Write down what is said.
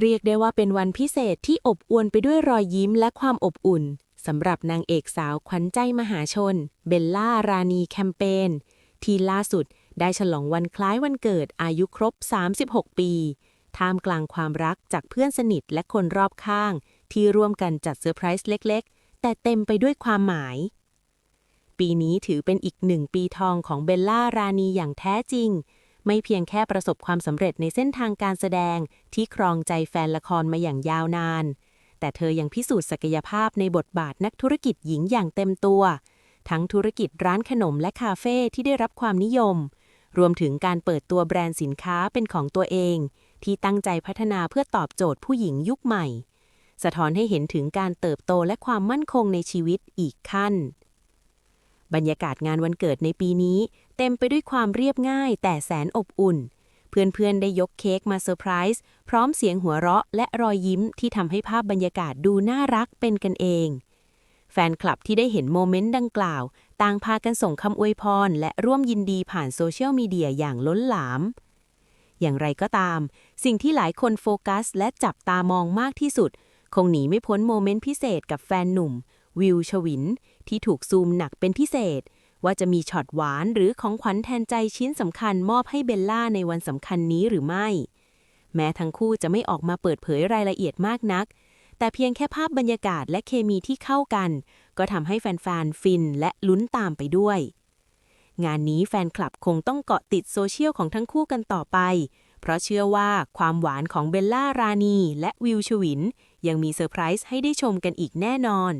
เรียกได้ว่าเป็นวันพิเศษที่อบอวลไปด้วยรอยยิ้มและความอบอุ่นสำหรับนางเอกสาวขวัญใจมหาชน เบลล่า รานีแคมเปญที่ล่าสุดได้ฉลองวันคล้ายวันเกิดอายุครบ 36 ปี ท่ามกลางความรักจากเพื่อนสนิทและคนรอบข้าง ที่ร่วมกันจัดเซอร์ไพรส์เล็ก ๆ แต่เต็มไปด้วยความหมาย ปีนี้ถือเป็นอีกหนึ่งปีทองของเบลล่า รานีอย่างแท้จริง ไม่เพียงแค่ประสบความสำเร็จในเส้นทางการแสดงที่ครองใจแฟนละครมาอย่างยาวนาน แต่เธอยังพิสูจน์ศักยภาพในบทบาทนักธุรกิจหญิงอย่างเต็มตัว ทั้งธุรกิจร้านขนมและคาเฟ่ที่ได้รับความนิยม รวมถึงการเปิดตัวแบรนด์สินค้าเป็นของตัวเอง ที่ตั้งใจพัฒนาเพื่อตอบโจทย์ผู้หญิงยุคใหม่ สะท้อนให้เห็นถึงการเติบโตและความมั่นคงในชีวิตอีกขั้น บรรยากาศงานวันเกิดในปีนี้ เต็มไปด้วยความเรียบง่ายแต่แสนอบอุ่น เพื่อนๆ ได้ยกเค้กมาเซอร์ไพรส์พร้อมเสียงหัวเราะและรอยยิ้มที่ทำให้ภาพบรรยากาศดูน่ารักเป็นกันเอง แฟนคลับที่ได้เห็นโมเมนต์ดังกล่าว ต่างพากันส่งคำอวยพร และร่วมยินดีผ่านโซเชียลมีเดียอย่างล้นหลามอย่างไรก็ตาม สิ่งที่หลายคนโฟกัสและจับตามองมากที่สุด คงหนีไม่พ้นโมเมนต์พิเศษกับแฟนหนุ่ม วิวชวิน ที่ถูกซูมหนักเป็นพิเศษ ว่าจะมีช็อตหวานหรือของขวัญแทนใจชิ้นสำคัญมอบให้เบลล่าในวันสำคัญนี้หรือไม่ แม้ทั้งคู่จะไม่ออกมาเปิดเผยรายละเอียดมากนัก แต่เพียงแค่ภาพบรรยากาศและเคมีที่เข้ากัน ก็ทำให้แฟนๆฟินและลุ้นตามไปด้วย งานนี้แฟนคลับคงต้องเกาะติดโซเชียลของทั้งคู่กันต่อไปเพราะเชื่อว่าความหวานของเบลล่ารานี และวิวชวิน ยังมีเซอร์ไพรส์ให้ได้ชมกันอีกแน่นอน